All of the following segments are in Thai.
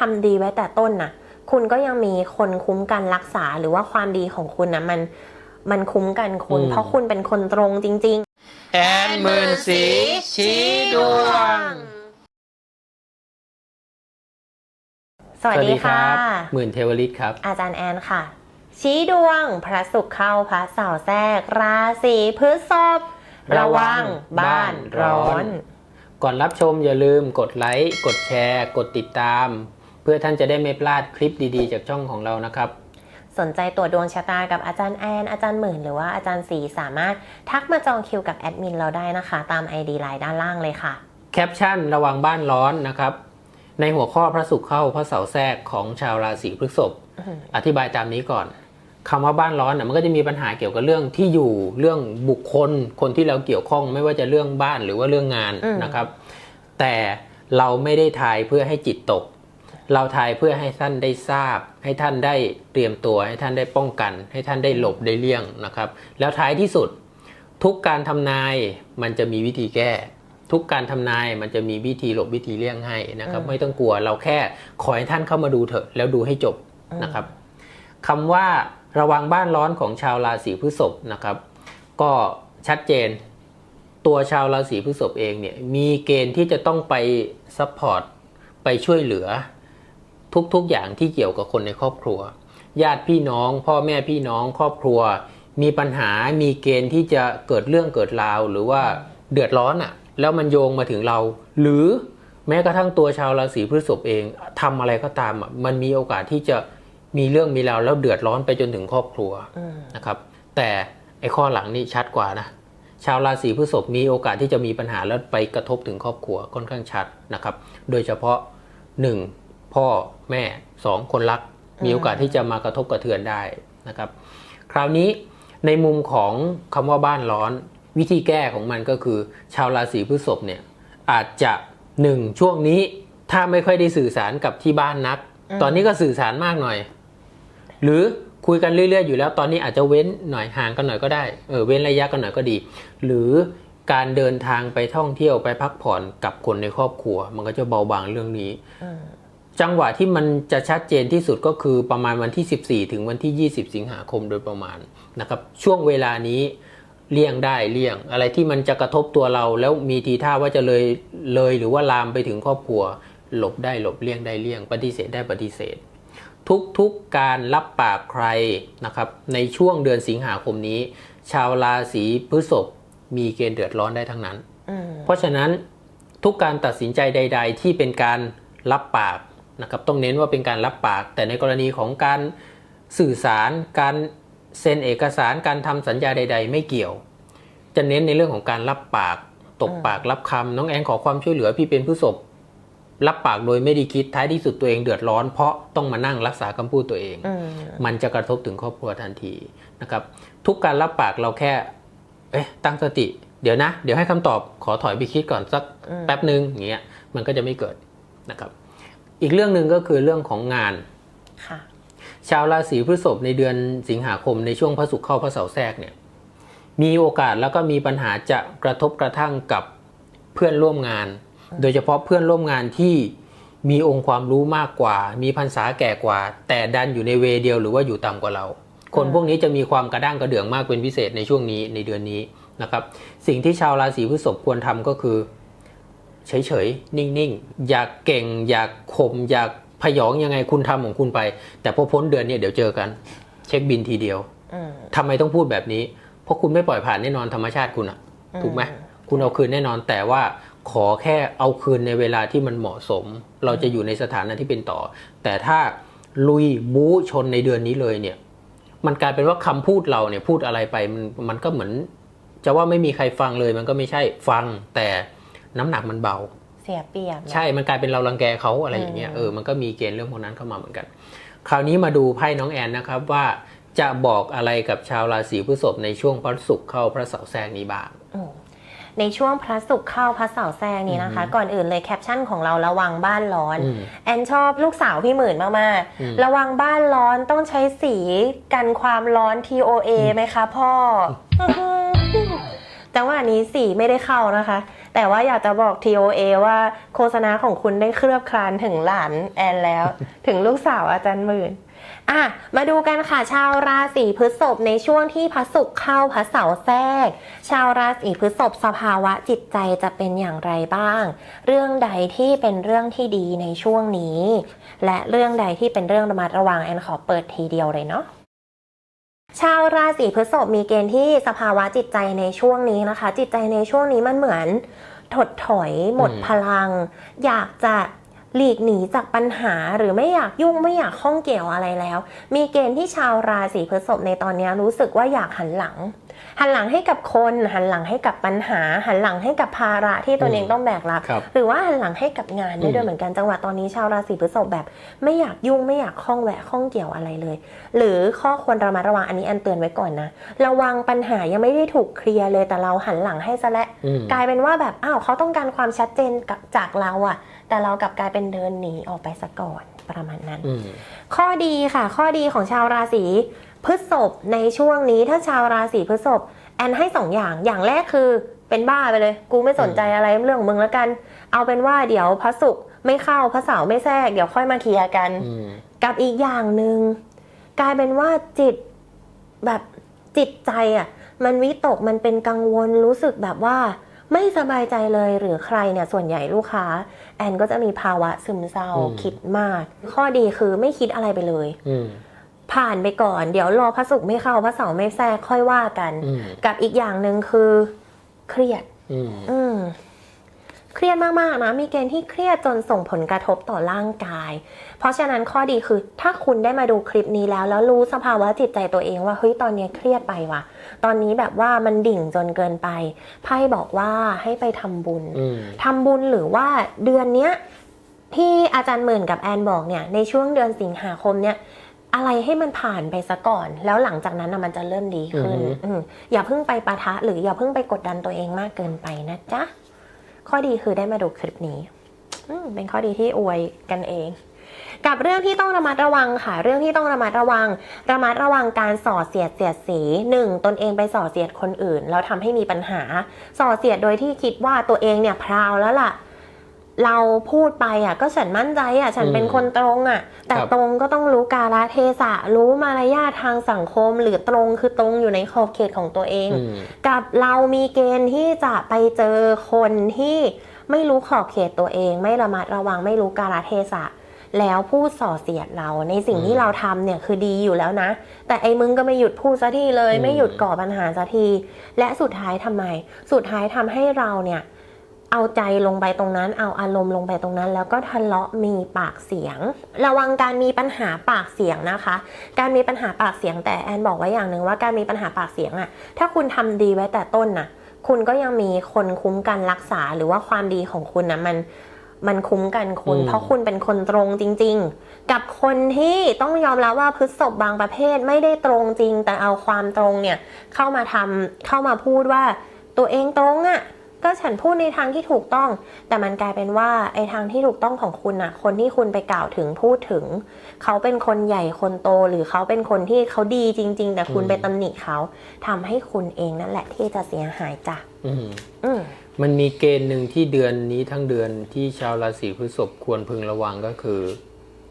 ทำดีไว้แต่ต้นน่ะคุณก็ยังมีคนคุ้มกันรักษาหรือว่าความดีของคุณนะมันมันคุ้มกันคุณอืมเพราะคุณเป็นคนตรงจริงแอนหมื่นสีชี้ดวงๆสวัสดีค่ะ หมื่นเทวฤทธิ์ครับ อาจารย์แอนค่ะ ชี้ดวง พระศุกร์เข้าพระเสาร์แทรก ราศีพฤษภระวัง บ้านร้อน ก่อนรับชมอย่าลืมกดไลค์ กดแชร์ กดติดตาม เพื่อท่านจะได้ไม่พลาดคลิปดีๆ จากช่องของเรานะครับ สนใจตรวจดวงชะตากับอาจารย์แอน อาจารย์หมื่น หรือว่าอาจารย์สีสามารถทักมาจองคิวกับแอดมินเราได้นะคะ ตาม ID ไลน์ด้านล่างเลยค่ะ แคปชั่นระวังบ้านร้อนนะครับ ในหัวข้อพระศุกร์เข้าพระเสาร์แทรกของชาวราศีพฤษภอื้อหืออธิบายตามนี้ก่อนคำว่าบ้านร้อนน่ะมันก็จะมีปัญหาเกี่ยวกับเรื่องที่อยู่เรื่องบุคคลคนที่เราเกี่ยวข้องไม่ว่าจะเรื่องบ้านหรือว่าเรื่องงานอืมนะครับ แต่เราไม่ได้ทายเพื่อให้จิตตก เราทายเพื่อให้ท่านได้ทราบ ให้ท่านได้เตรียมตัว ให้ท่านได้ป้องกัน ให้ท่านได้หลบได้เลี่ยงนะครับ แล้วท้ายที่สุด ทุกการทำนายมันจะมีวิธีแก้ ทุกการทำนายมันจะมีวิธีหลบวิธีเลี่ยงให้นะครับอืมไม่ต้องกลัวเราแค่ขอให้ท่านเข้ามาดูเถอะ แล้วดูให้จบนะครับคำว่าระวังบ้านร้อนของชาวราศีพฤษภนะครับ ก็ชัดเจนตัวชาวราศีพฤษภเองเนี่ยมีเกณฑ์ที่จะต้องไปซัพพอร์ตไปช่วยเหลือ ทุกๆอย่างที่เกี่ยวกับคนในครอบครัว ญาติพี่น้อง พ่อแม่พี่น้องครอบครัว มีปัญหามีเกณฑ์ที่จะเกิดเรื่องเกิดราว หรือว่าเดือดร้อนอะ่ะ แล้วมันโยงมาถึงเรา หรือแม้กระทั่งตัวชาวราศีพฤษภเองทำอะไรก็ตามอะ่ะมันมีโอกาสที่จะมีเรื่องมีราวแล้วเดือดร้อนไปจนถึงครอบครัวอืมนะครับ แต่ไอ้ข้อหลังนี่ชัดกว่านะชาวราศีพฤษภมีโอกาสที่จะมีปัญหาแล้วไปกระทบถึงครอบครัวค่อนข้างชัดนะครับ โดยเฉพาะ 1. พ่อแม่ 2. คนรัก มีโอกาสที่จะมากระทบกระเทือนได้นะครับ คราวนี้ในมุมของคำว่าบ้านร้อน วิธีแก้ของมันก็คือ ชาวราศีพฤษภเนี่ยอาจจะหนึ่งช่วงนี้ถ้าไม่ค่อยได้สื่อสารกับที่บ้านนักอืมตอนนี้ก็สื่อสารมากหน่อย หรือคุยกันเรื่อยๆอยู่แล้วตอนนี้อาจจะเว้นหน่อยห่างกันหน่อยก็ได้เออเว้นระยะกันหน่อยก็ดี หรือการเดินทางไปท่องเที่ยวไปพักผ่อนกับคนในครอบครัว มันก็จะเบาบางเรื่องนี้อืม จังหวะที่มันจะชัดเจนที่สุดก็คือประมาณวันที่ 14 ถึงวันที่ 20 สิงหาคมโดยประมาณนะครับช่วงเวลานี้เลี่ยงได้เลี่ยง อะไรที่มันจะกระทบตัวเราแล้วมีทีท่าว่าจะเลยเลยหรือว่าลามไปถึงครอบครัว หลบได้หลบเลี่ยงได้เลี่ยง ปฏิเสธได้ปฏิเสธ ทุกๆการรับปากใครนะครับในช่วงเดือนสิงหาคมนี้ ชาวราศีพฤษภมีเกณฑ์เดือดร้อนได้ทั้งนั้นอืมเพราะฉะนั้นทุกการตัดสินใจใด ๆ ที่เป็นการรับปาก นะครับต้องเน้นว่าเป็นการรับปาก แต่ในกรณีของการสื่อสาร การเซ็นเอกสารการทำสัญญาใด ๆ ไม่เกี่ยว จะเน้นในเรื่องของการรับปาก ตกปากรับคำน้องแอนขอความช่วยเหลือพี่เป็นผู้ศพรับปากโดยไม่ได้คิดท้ายที่สุดตัวเองเดือดร้อน เพราะต้องมานั่งรักษาคำพูดตัวเองอืมมันจะกระทบถึงครอบครัวทันทีนะครับทุกการรับปากเราแค่ เอ๊ะตั้งสติ เดี๋ยวนะ เดี๋ยวให้คำตอบขอถอยไปคิดก่อนสักอืมแป๊บหนึ่งอย่างเงี้ยมันก็จะไม่เกิดนะครับ อีกเรื่องหนึ่งก็คือเรื่องของงานค่ะชาวราศีพฤษภในเดือนสิงหาคมในช่วงพระศุกร์เข้าพระเสาร์แทรกเนี่ยมีโอกาสแล้วก็มีปัญหาจะกระทบกระทั่งกับเพื่อนร่วมงาน โดยเฉพาะเพื่อนร่วมงานที่มีองค์ความรู้มากกว่า มีพรรษาแก่กว่า แต่ดันอยู่ในเวย์เดียวหรือว่าอยู่ต่ำกว่าเรา คนอืมพวกนี้จะมีความกระด้างกระเดื่องมากเป็นพิเศษในช่วงนี้ในเดือนนี้นะครับ สิ่งที่ชาวราศีพฤษภควรทำก็คือ เฉยๆ นิ่งๆ อยากเก่ง อยากคมอยากพยองยังไงคุณทำของคุณไป แต่พอพ้นเดือนเนี่ยเดี๋ยวเจอกัน เช็คบินทีเดียวอืมทำไมต้องพูดแบบนี้ เพราะคุณไม่ปล่อยผ่านแน่นอนธรรมชาติคุณอะถูกไหมคุณเอาคืนแน่นอนแต่ว่าขอแค่เอาคืนในเวลาที่มันเหมาะสม เราจะอยู่ในสถานะที่เป็นต่อ แต่ถ้าลุยบู๊ชนในเดือนนี้เลยเนี่ย มันกลายเป็นว่าคำพูดเราเนี่ยพูดอะไรไปมันมันก็เหมือน จะว่าไม่มีใครฟังเลยมันก็ไม่ใช่ฟังแต่ น้ำหนักมันเบา เสียเปรียบนะใช่มันกลายเป็นเรารังแกเขาอะไรอย่างเงี้ยอืมเออมันก็มีเกณฑ์เรื่องพวกนั้นเข้ามาเหมือนกัน คราวนี้มาดูไพ่น้องแอนนะครับว่าจะบอกอะไรกับชาวราศีพฤษภในช่วงพระศุกร์เข้าพระเสาร์แทรกนี้บ้างอืมในช่วงพระศุกร์เข้าพระเสาร์แทรกนี้นะคะ ก่อนอื่นเลยแคปชั่นของเราระวังบ้านร้อนอืมแอนชอบลูกสาวพี่หมื่นมากอืมๆระวังบ้านร้อนต้องใช้สีกันความร้อน TOA ไหมคะพ่อจังหวะนี้สีไม่ได้เข้านะคะ แต่ว่าอยากจะบอก TOA ว่าโฆษณาของคุณได้เคลือบคลานถึงหลานแอนแล้ว ถึงลูกสาวอาจารย์หมื่นอะมาดูกันค่ะชาวราศีพฤษภในช่วงที่พระศุกร์เข้าพระเสาร์แทรก ชาวราศีพฤษภสภาวะจิตใจจะเป็นอย่างไรบ้าง เรื่องใดที่เป็นเรื่องที่ดีในช่วงนี้ และเรื่องใดที่เป็นเรื่องระมัดระวังแอนขอเปิดทีเดียวเลยเนาะ ชาวราศีพฤษภมีเกณฑ์ที่สภาวะจิตใจในช่วงนี้นะคะ จิตใจในช่วงนี้มันเหมือนถดถอยหมดพลัง อยากจะหลีกหนีจากปัญหาหรือไม่อยากยุ่งไม่อยากข้องเกี่ยวอะไรแล้ว มีเกณฑ์ที่ชาวราศีพฤษภในตอนนี้รู้สึกว่าอยากหันหลัง หันหลังให้กับคน หันหลังให้กับปัญหา หันหลังให้กับภาระที่ตนเองต้องแบกรับครับหรือว่าหันหลังให้กับงานได้อืมด้วยเหมือนกันจังหวะตอนนี้ชาวราศีพฤษภแบบ ไม่อยากยุ่งไม่อยากข้องแวะข้องเกี่ยวอะไรเลย หรือข้อควรระมัดระวังอันนี้อันเตือนไว้ก่อนนะระวังปัญหายังไม่ได้ถูกเคลียร์เลยแต่เราหันหลังให้ซะและ้วอืมกลายเป็นว่าแบบอ้าวเขาต้องการความชัดเจนกับจากเราอะแต่เรากลับกลายเป็นเดินหนีออกไปซะก่อนประมาณนั้นอืมข้อดีค่ะ ข้อดีของชาวราศี พฤษภในช่วงนี้ถ้าชาวราศีพฤษภแอนให้สองอย่างอย่างแรกคือเป็นบ้าไปเลย กูไม่สนใจอะไรเรื่องของมึงแล้วกัน เอาเป็นว่าเดี๋ยวพระศุกร์ไม่เข้าพระเสาร์ไม่แทรกเดี๋ยวค่อยมาเคลียร์กันอืมกับอีกอย่างหนึ่งกลายเป็นว่าจิตแบบจิตใจอะ มันวิตกมันเป็นกังวลรู้สึกแบบว่า ไม่สบายใจเลยหรือใครเนี่ยส่วนใหญ่ลูกค้า แอนก็จะมีภาวะซึมเศร้าอืมคิดมาก ข้อดีคือไม่คิดอะไรไปเลยอืม ผ่านไปก่อน เดี๋ยวรอพระศุกร์ไม่เข้าพระเสาร์ไม่แทรกค่อยว่ากันอืมกับอีกอย่างหนึ่งคือ เครียดอืมอืมเครียดมากๆนะมีเกณฑ์ที่เครียดจนส่งผลกระทบต่อร่างกาย เพราะฉะนั้นข้อดีคือถ้าคุณได้มาดูคลิปนี้แล้ว แล้วรู้สภาวะจิตใจตัวเองว่าเฮ้ยตอนนี้เครียดไปว่ะ ตอนนี้แบบว่ามันดิ่งจนเกินไปไพ่บอกว่าให้ไปทำบุญอืมทำบุญหรือว่าเดือนเนี้ยที่อาจารย์หมื่นกับแอนบอกเนี่ยในช่วงเดือนสิงหาคมเนี่ย อะไรให้มันผ่านไปซะก่อน แล้วหลังจากนั้นนะมันจะเริ่มดีขึ้นอือฮึอืมอย่าเพิ่งไปปะทะ หรืออย่าเพิ่งไปกดดันตัวเองมากเกินไปนะจ๊ะ ข้อดีคือได้มาดูคลิปนี้อืมเป็นข้อดีที่อวยกันเอง กับเรื่องที่ต้องระมัดระวังค่ะ เรื่องที่ต้องระมัดระวัง ระมัดระวังการส่อเสียดเสียดสีหนึ่งตนเองไปส่อเสียดคนอื่น แล้วทำให้มีปัญหาส่อเสียดโดยที่คิดว่าตัวเองเนี่ยพราวแล้วล่ะ เราพูดไปอะก็ฉันมั่นใจอะฉันเป็นคนตรงอะ แต่ครับตรงก็ต้องรู้กาลเทศะ รู้มารยาททางสังคม หรือตรงคือตรงอยู่ในขอบเขตของตัวเองอืมกับเรามีเกณฑ์ที่จะไปเจอคนที่ไม่รู้ขอบเขตตัวเอง ไม่ระมัดระวังไม่รู้กาลเทศะ แล้วพูดส่อเสียดเราในสิ่งที่อืมเราทำเนี่ยคือดีอยู่แล้วนะ แต่ไอ้มึงก็ไม่หยุดพูดสักทีเลยอืมไม่หยุดก่อปัญหาสักที และสุดท้ายทำไม สุดท้ายทำให้เราเนี่ย เอาใจลงไปตรงนั้น เอาอารมณ์ลงไปตรงนั้น แล้วก็ทะเลาะมีปากเสียง ระวังการมีปัญหาปากเสียงนะคะ การมีปัญหาปากเสียงแต่แอนบอกไว้อย่างหนึ่งว่าการมีปัญหาปากเสียงอะถ้าคุณทำดีไว้แต่ต้นน่ะ คุณก็ยังมีคนคุ้มกันรักษาหรือว่าความดีของคุณนะมันมันคุ้มกันคุณอืมเพราะคุณเป็นคนตรงจริง ๆ กับคนที่ต้องยอมรับว่าพฤษภบางประเภทไม่ได้ตรงจริง แต่เอาความตรงเนี่ยเข้ามาทำเข้ามาพูดว่าตัวเองตรงอะ่ะ ก็ฉันพูดในทางที่ถูกต้อง แต่มันกลายเป็นว่าไอ้ทางที่ถูกต้องของคุณน่ะคนที่คุณไปกล่าวถึงพูดถึง เขาเป็นคนใหญ่คนโตหรือเขาเป็นคนที่เขาดีจริง ๆ แต่คุณอืมไปตำหนิเขาทำให้คุณเองนั่นแหละที่จะเสียหายจ้ะอืมอืมมันมีเกณฑ์หนึ่งที่เดือนนี้ทั้งเดือนที่ชาวราศีพฤษภควรพึงระวังก็คือ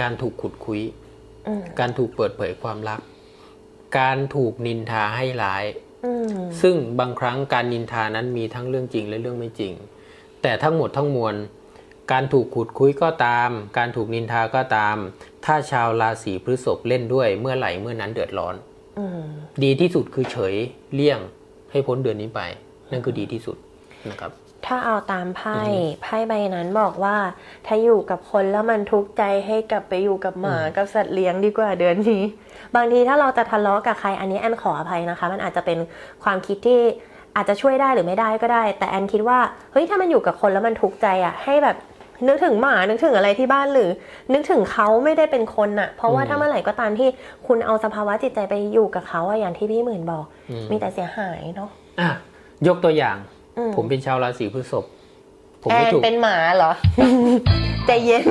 การถูกขุดคุยอืมการถูกเปิดเผยความลับ การถูกนินทาให้ร้ายอืม ซึ่งบางครั้งการนินทานั้นมีทั้งเรื่องจริงและเรื่องไม่จริง แต่ทั้งหมดทั้งมวล การถูกขุดคุยก็ตาม การถูกนินทาก็ตาม ถ้าชาวราศีพฤษภเล่นด้วยเมื่อไหร่เมื่อนั้นเดือดร้อนอืมดีที่สุดคือเฉยเลี่ยงให้พ้นเดือนนี้ไป นั่นคือดีที่สุดนะครับ ถ้าเอาตามไพ่อือฮึไพ่ใบนั้นบอกว่า ถ้าอยู่กับคนแล้วมันทุกข์ใจให้กลับไปอยู่กับหมาอืมกับสัตว์เลี้ยงดีกว่าเดือนนี้ บางทีถ้าเราจะทะเลาะกับใครอันนี้แอนขออภัยนะคะ มันอาจจะเป็นความคิดที่อาจจะช่วยได้หรือไม่ได้ก็ได้ แต่แอนคิดว่าเฮ้ยถ้ามันอยู่กับคนแล้วมันทุกข์ใจอะให้แบบนึกถึงหมา นึกถึงอะไรที่บ้านหรือ นึกถึงเขาไม่ได้เป็นคนน่ะ เพราะว่าอืมถ้าเมื่อไหร่ก็ตามที่คุณเอาสภาวะจิตใจไปอยู่กับเขาอะอย่างที่พี่หมื่นบอกอืมมีแต่เสียหายเนาะอะยกตัวอย่างอื ผมเป็นชาวราศีพฤษภผมแอไม่นถูกเป็นหมาเหรอใจเย็น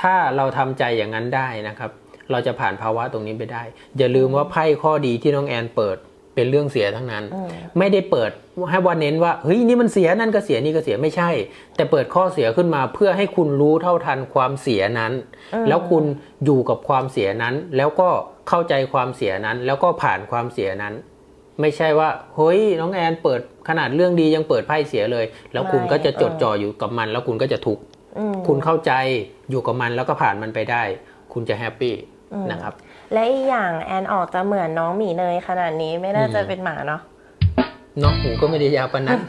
ถ้าเราทำใจอย่างนั้นได้นะครับ เราจะผ่านภาวะตรงนี้ไปได้ อย่าลืมว่าไพ่ข้อดีที่น้องแอนเปิดเป็นเรื่องเสียทั้งนั้นอืมไม่ได้เปิดให้ว่าเน้นว่าเฮ้ยนี่มันเสียนั่นก็เสียนี่ก็เสียไม่ใช่ แต่เปิดข้อเสียขึ้นมาเพื่อให้คุณรู้เท่าทันความเสียนั้นอืมแล้วคุณอยู่กับความเสียนั้น แล้วก็เข้าใจความเสียนั้น แล้วก็ผ่านความเสียนั้น ไม่ใช่ว่าเฮ้ยน้องแอนเปิดขนาดเรื่องดียังเปิดไพ่เสียเลย แล้วคุณก็จะจดจ่ออยู่กับมัน แล้วคุณก็จะทุกข์อืมคุณเข้าใจอยู่กับมันแล้วก็ผ่านมันไปได้ คุณจะแฮปปี้อืมนะครับ และอีกอย่างแอนออกจะเหมือนน้องหมีเนยขนาดนี้ไม่น่าจะอืมเป็นหมาเนาะ เนาะหูก็ไม่ได้ยาวปานนั้น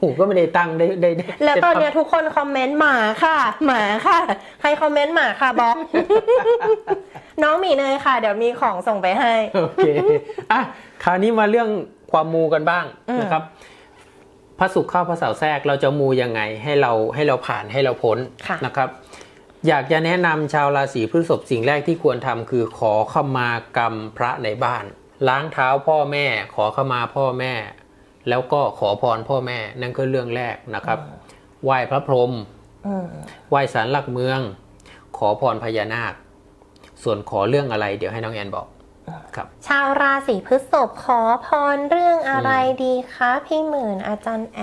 หูก็ไม่ได้ตั้งได้ได้ได้แล้วตอนเนี้ยทุกคนคอมเมนต์หมาค่ะ หมาค่ะ ใครคอมเมนต์หมาค่ะบล็อกน้องหมีเนยค่ะ เดี๋ยวมีของส่งไปให้โอเคอะคราวนี้มาเรื่องความมูกันบ้างอืมนะครับพระศุกร์เข้าพระเสาร์แทรกเราจะมูยังไงให้เราให้เราผ่านให้เราพ้นค่ะนะครับ อยากจะแนะนำชาวราศีพฤษภสิ่งแรกที่ควรทำคือขอขมากรรมพระในบ้าน ล้างเท้าพ่อแม่ ขอขมาพ่อแม่ แล้วก็ขอพรพ่อแม่นั่นคือเรื่องแรกนะครับไหว้พระพรหมอืมไหว้ศาลหลักเมือง ขอพรพญานาค ส่วนขอเรื่องอะไร เดี๋ยวให้น้องแอนบอกครับชาวราศีพฤษภขอพรเรื่องอะไรดีคะพี่หมื่นอาจารย์แอ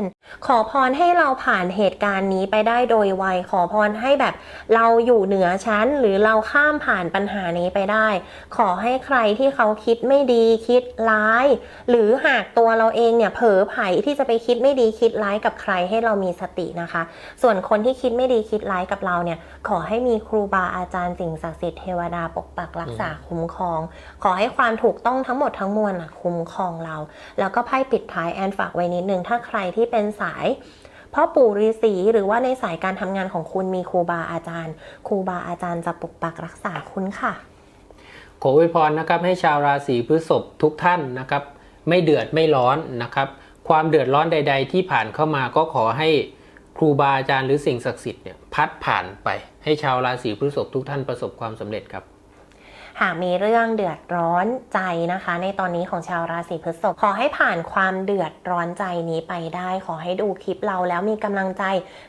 นขอพรให้เราผ่านเหตุการณ์นี้ไปได้โดยไว ขอพรให้แบบเราอยู่เหนือชั้น หรือเราข้ามผ่านปัญหานี้ไปได้ ขอให้ใครที่เขาคิดไม่ดีคิดร้าย หรือหากตัวเราเองเนี่ยเผลอไผที่จะไปคิดไม่ดีคิดร้ายกับใครให้เรามีสตินะคะ ส่วนคนที่คิดไม่ดีคิดร้ายกับเราเนี่ย ขอให้มีครูบาอาจารย์สิ่งศักดิ์สิทธิ์เทวดาปกปักรักษาคุ้มครอง ขอให้ความถูกต้องทั้งหมดทั้งมวลน่ะคุ้มครองเรา แล้วก็ไพ่ปิดท้ายแอนฝากไว้นิดนึงถ้าใครที่เป็นสายพ่อปู่ฤาษีหรือว่าในสายการทำงานของคุณมีครูบาอาจารย์ครูบาอาจารย์จะปกปักรักษาคุณค่ะ ขออวยพรนะครับให้ชาวราศีพฤษภทุกท่านนะครับ ไม่เดือดไม่ร้อนนะครับ ความเดือดร้อนใด ๆ ที่ผ่านเข้ามาก็ขอให้ครูบาอาจารย์หรือสิ่งศักดิ์สิทธิ์เนี่ยพัดผ่านไปให้ชาวราศีพฤษภทุกท่านประสบความสำเร็จครับ หากมีเรื่องเดือดร้อนใจนะคะ ในตอนนี้ของชาวราศีพฤษภขอให้ผ่านความเดือดร้อนใจนี้ไปได้ ขอให้ดูคลิปเราแล้วมีกำลังใจ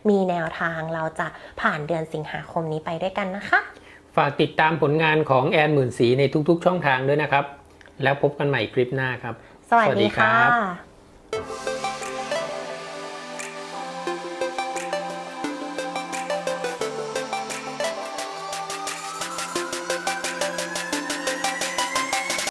มีแนวทางเราจะผ่านเดือนสิงหาคมนี้ไปด้วยกันนะคะ ฝากติดตามผลงานของแอนหมื่นสีในทุกๆ ช่องทางด้วยนะครับ แล้วพบกันใหม่คลิปหน้าครับ สวัสสวัสดีดีครัค่ะบ